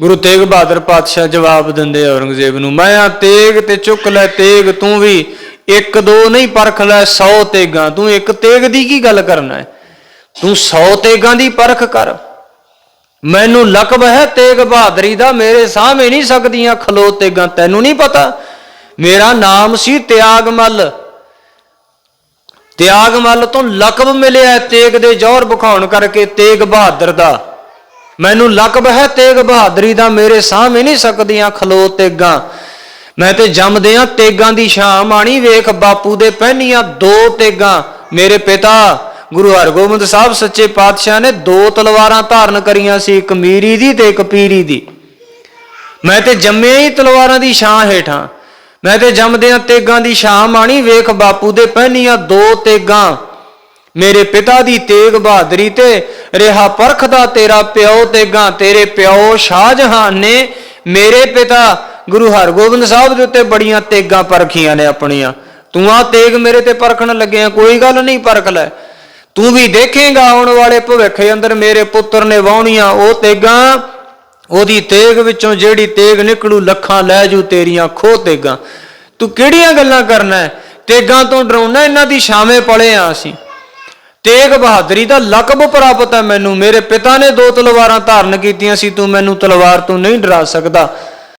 ਗੁਰੂ ਤੇਗ ਬਹਾਦਰ ਪਾਤਸ਼ਾਹ ਜਵਾਬ ਦਿੰਦੇ ਔਰੰਗਜ਼ੇਬ ਨੂੰ, ਮੈਂ ਆ ਤੇਗ ਤੇ ਚੁੱਕ ਲੈ ਤੇਗ, ਤੂੰ ਵੀ ਇੱਕ ਦੋ ਨਹੀਂ ਪਰਖ ਲੈ 100 ਤੇਗਾਂ, ਤੂੰ ਇੱਕ ਤੇਗ ਦੀ ਕੀ ਗੱਲ ਕਰਨਾ ਹੈ? ਤੂੰ 100 ਤੇਗਾਂ ਦੀ ਪਰਖ ਕਰ। ਮੈਨੂੰ ਲਕਬ ਹੈ ਤੇਗ ਬਹਾਦਰੀ ਦਾ, ਮੇਰੇ ਸਾਹਮਣੇ ਨਹੀਂ ਸਕਦੀਆਂ ਖਲੋ ਤੇਗਾਂ, ਤੈਨੂੰ ਨਹੀਂ ਪਤਾ? ਮੇਰਾ ਨਾਮ ਸੀ ਤਿਆਗਮਲ। ਤਿਆਗਮਲ ਤੋਂ ਲਕਬ ਮਿਲਿਆ ਤੇਗ ਦੇ ਜੌਹਰ ਵਿਖਾਉਣ ਕਰਕੇ ਤੇਗ ਬਹਾਦਰ ਦਾ। ਮੈਨੂੰ ਲਕਬ ਹੈ ਤੇਗ ਬਹਾਦਰੀ ਦਾ, ਮੇਰੇ ਸਾਹਮਣੇ ਨਹੀਂ ਸਕਦੀਆਂ ਖਲੋ ਤੇਗਾਂ। ਮੈਂ ਤੇ ਜੰਮਦਿਆਂ ਤੇਗਾਂ ਦੀ ਸ਼ਾਮ ਆਣੀ, ਵੇਖ ਬਾਪੂ ਦੇ ਪਹਿਨੀਆਂ ਦੋ ਤੇਗਾਂ। ਮੇਰੇ ਪਿਤਾ ਗੁਰੂ ਹਰਗੋਬਿੰਦ ਸਾਹਿਬ ਸੱਚੇ ਪਾਤਸ਼ਾਹ ਨੇ ਦੋ ਤਲਵਾਰਾਂ ਧਾਰਨ ਕਰੀਆਂ ਸੀ, ਇੱਕ ਮੀਰੀ ਦੀ ਤੇ ਇੱਕ ਪੀਰੀ ਦੀ। ਮੈਂ ਤੇ ਜੰਮਿਆ ਹੀ ਤਲਵਾਰਾਂ ਦੀ ਛਾਂ ਹੇਠਾਂ। ਮੈਂ ਤੇ ਜੰਮਦਿਆਂ ਤੇਗਾਂ ਦੀ ਛਾਂ ਮਾਣੀ ਵੇਖ ਬਾਪੂ ਦੇ ਪਹਿਨੀਆਂ ਦੋ ਤੇਗਾਂ। ਮੇਰੇ ਪਿਤਾ ਦੀ ਤੇਗ ਬਹਾਦਰੀ ਤੇ ਰਿਹਾ ਪਰਖਦਾ ਤੇਰਾ ਪਿਓ ਤੇਗਾਂ ਤੇਰੇ ਪਿਓ ਸ਼ਾਹਜਹਾਨ ਨੇ ਮੇਰੇ ਪਿਤਾ ਗੁਰੂ ਹਰਗੋਬਿੰਦ ਸਾਹਿਬ ਦੇ ਉੱਤੇ ਬੜੀਆਂ ਤੇਗਾਂ ਪਰਖੀਆਂ ਨੇ ਆਪਣੀਆਂ। ਤੂੰ ਆ ਤੇਗ ਮੇਰੇ ਤੇ ਪਰਖਣ ਲੱਗਿਆ, ਕੋਈ ਗੱਲ ਨਹੀਂ ਪਰਖ ਲੈ। ਤੂੰ ਵੀ ਦੇਖੇਗਾ ਆਉਣ ਵਾਲੇ ਭਵਿੱਖ ਅੰਦਰ ਮੇਰੇ ਪੁੱਤਰ ਨੇ ਵਾਹੁਣੀਆਂ, ਉਹ ਤੇਗਾਂ, ਉਹਦੀ ਤੇਗ ਵਿੱਚੋਂ ਜਿਹੜੀ ਤੇਗ ਨਿਕਲੂ, ਲੱਖਾਂ ਲੈ ਜੂ ਤੇਰੀਆਂ ਖੋ ਤੇਗਾਂ। ਤੂੰ ਕਿਹੜੀਆਂ ਗੱਲਾਂ ਕਰਨਾ ਤੇਗਾਂ ਤੋਂ ਡਰਾਉਣਾ, ਇਹਨਾਂ ਦੀ ਛਾਵੇਂ ਪਲੇ ਆ ਅਸੀਂ। ਤੇਗ ਬਹਾਦਰੀ ਦਾ ਲਕਬ ਪ੍ਰਾਪਤ ਹੈ ਮੈਨੂੰ। ਮੇਰੇ ਪਿਤਾ ਨੇ ਦੋ ਤਲਵਾਰਾਂ ਧਾਰਨ ਕੀਤੀਆਂ ਸੀ, ਤੂੰ ਮੈਨੂੰ ਤਲਵਾਰ ਤੋਂ ਨਹੀਂ ਡਰਾ ਸਕਦਾ।